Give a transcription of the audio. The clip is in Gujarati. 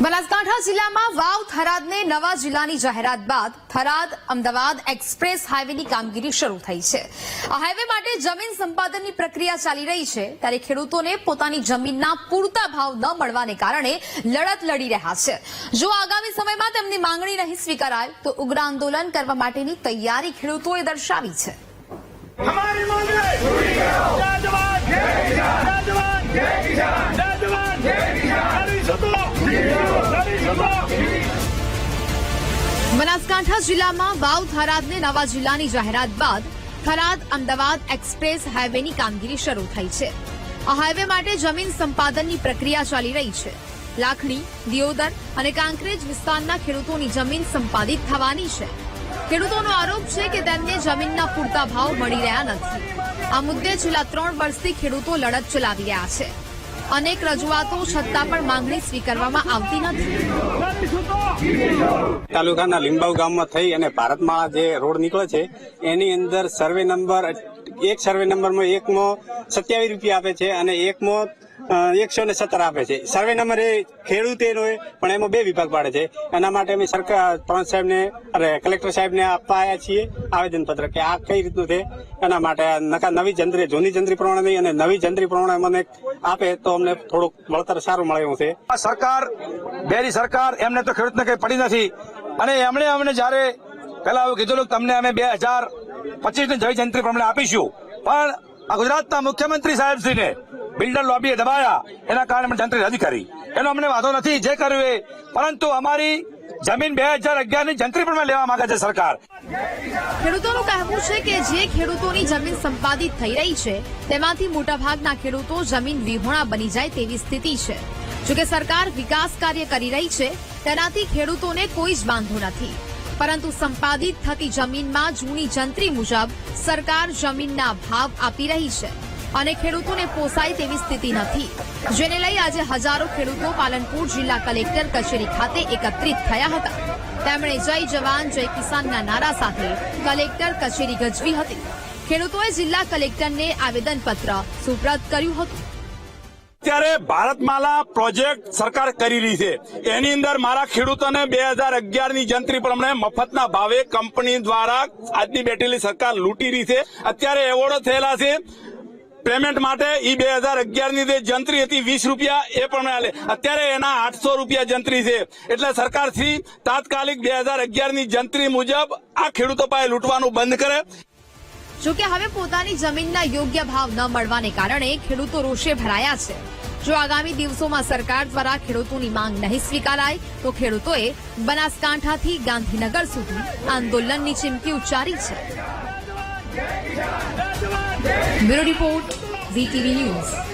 બનાસકાંઠા જિલ્લામાં વાવ થરાદને નવા જિલ્લાની જાહેરાત બાદ થરાદ અમદાવાદ એક્સપ્રેસ હાઇવેની કામગીરી શરૂ થઈ છે આ હાઇવે માટે જમીન સંપાદનની પ્રક્રિયા ચાલી રહી છે ત્યારે ખેડૂતોને પોતાની જમીનના પૂરતા ભાવ ન મળવાને કારણે લડત લડી રહ્યા છે જો આગામી સમયમાં તેમની માંગણી નહીં સ્વીકારાય તો ઉગ્ર આંદોલન કરવા માટેની તૈયારી ખેડૂતોએ દર્શાવી છે Yeah. બનાસકાંઠા જિલ્લામાં વાવ થરાદને નવા જિલ્લાની જાહેરાત બાદ થરાદ અમદાવાદ એક્સપ્રેસ હાઇવેની કામગીરી શરૂ થઈ છે. આ હાઇવે માટે જમીન સંપાદનની પ્રક્રિયા ચાલી રહી છે. લાખણી, દિયોદર અને કાંકરેજ વિસ્તારના ખેડૂતોની જમીન સંપાદિત થવાની છે. ખેડૂતોનો આરોપ છે કે તેમને જમીનના પૂરતા ભાવ મળી રહ્યા નથી. આ મુદ્દે છેલ્લા ત્રણ વર્ષથી ખેડૂતો લડત ચલાવી રહ્યા છે. અનેક રજૂઆતો છતાં પણ માંગણી સ્વીકારવામાં આવતી નથી. તાલુકાના લીંબાવ ગામમાં થઈ અને ભારતમાળા જે રોડ નીકળે છે, એની અંદર સર્વે નંબર એક સર્વે નંબરમાં એકમાં સત્યાવીસ રૂપિયા આપે છે અને એકમાં એકસો ને સત્તર આપે છે. સર્વે નંબર એ ખેડૂત હોય પણ એમાં બે વિભાગ પાડે છે. એના માટે અમે સરકાર, ત્રણ સાહેબને, અરે, કલેક્ટર સાહેબને આપવા આવ્યા છીએ આવેદન પત્ર કે આ કઈ રીતનું છે. એના માટે નકા, નવી જંત્રી, જૂની જંત્રી પ્રમાણે નહીં, અને નવી જંત્રી પ્રમાણે મને આપે તો અમને થોડુંક વળતર સારું મળે એવું છે. સરકાર, બેરી સરકાર, એમને તો ખેડૂતને કઈ પડી નથી. અને એમણે અમને જયારે પેલા એવું કીધું તમને અમે બે હજાર પચીસની જય જયંતિ પ્રમાણે આપીશું. પણ ગુજરાતના મુખ્યમંત્રી સાહેબશ્રીને બિલ્ડર લોબીએ દબાયા. એના કારણે અમે જંત્રી રદ કરી. એનો અમને વાંધો નથી, જે કર્યું એ પરંતુ અમારી જમીન બે હજાર અગિયારની જંત્રી પણ લેવા માંગે છે સરકાર. ખેડૂતોનું કહેવું છે કે જે ખેડૂતોની જમીન સંપાદિત થઈ રહી છે, તેમાંથી મોટાભાગના ખેડૂતો જમીન વિહોણા બની જાય તેવી સ્થિતિ છે. જોકે સરકાર વિકાસ કાર્ય કરી રહી છે, તેનાથી ખેડૂતોને કોઈ જ વાંધો નથી. પરંતુ સંપાદિત થતી જમીનમાં જૂની જંત્રી મુજબ સરકાર જમીનના ભાવ આપી રહી છે. અને ખેડૂતોને પોસાય તેવી સ્થિતિ નથી. જેને લઈ આજે હજારો ખેડૂતો પાલનપુર જિલ્લા કલેક્ટર કચેરી ખાતે એકત્રિત થયા હતા. તેમણે જય જવાન, જય કિસાનના નારા સાથે કલેક્ટર કચેરી ગજવી હતી. ખેડૂતોએ જિલ્લા કલેક્ટરને આવેદનપત્ર સુપ્રત કર્યું હતું. અત્યારે ભારતમાલા પ્રોજેક્ટ સરકાર કરી રહી છે. એની અંદર મારા ખેડૂતોને બે હજાર અગિયારની જંત્રી પ્રમાણે મફતના ભાવે કંપની દ્વારા આજની બેઠેલી સરકાર લૂંટી રહી છે. અત્યારે એવોર્ડો થયેલા છે. પેમેન્ટ માટે ઈ બે હજારની જે જંત્રી હતી, વીસ રૂપિયા એ પ્રમાણે અત્યારે એના આઠસો રૂપિયા જંત્રી છે. એટલે સરકાર શ્રી તાત્કાલિક બે હજાર અગિયારની જંત્રી મુજબ આ ખેડૂતો પાસે લૂંટવાનું બંધ કરે. જોકે હવે પોતાની જમીનના યોગ્ય ભાવ ન મળવાને કારણે ખેડૂતો રોષે ભરાયા છે. જો આગામી દિવસોમાં સરકાર દ્વારા ખેડૂતોની માંગ નહીં સ્વીકારાય, તો ખેડૂતોએ બનાસકાંઠાથી ગાંધીનગર સુધી આંદોલનની ચીમકી ઉચ્ચારી છે. Bureau report VTV news.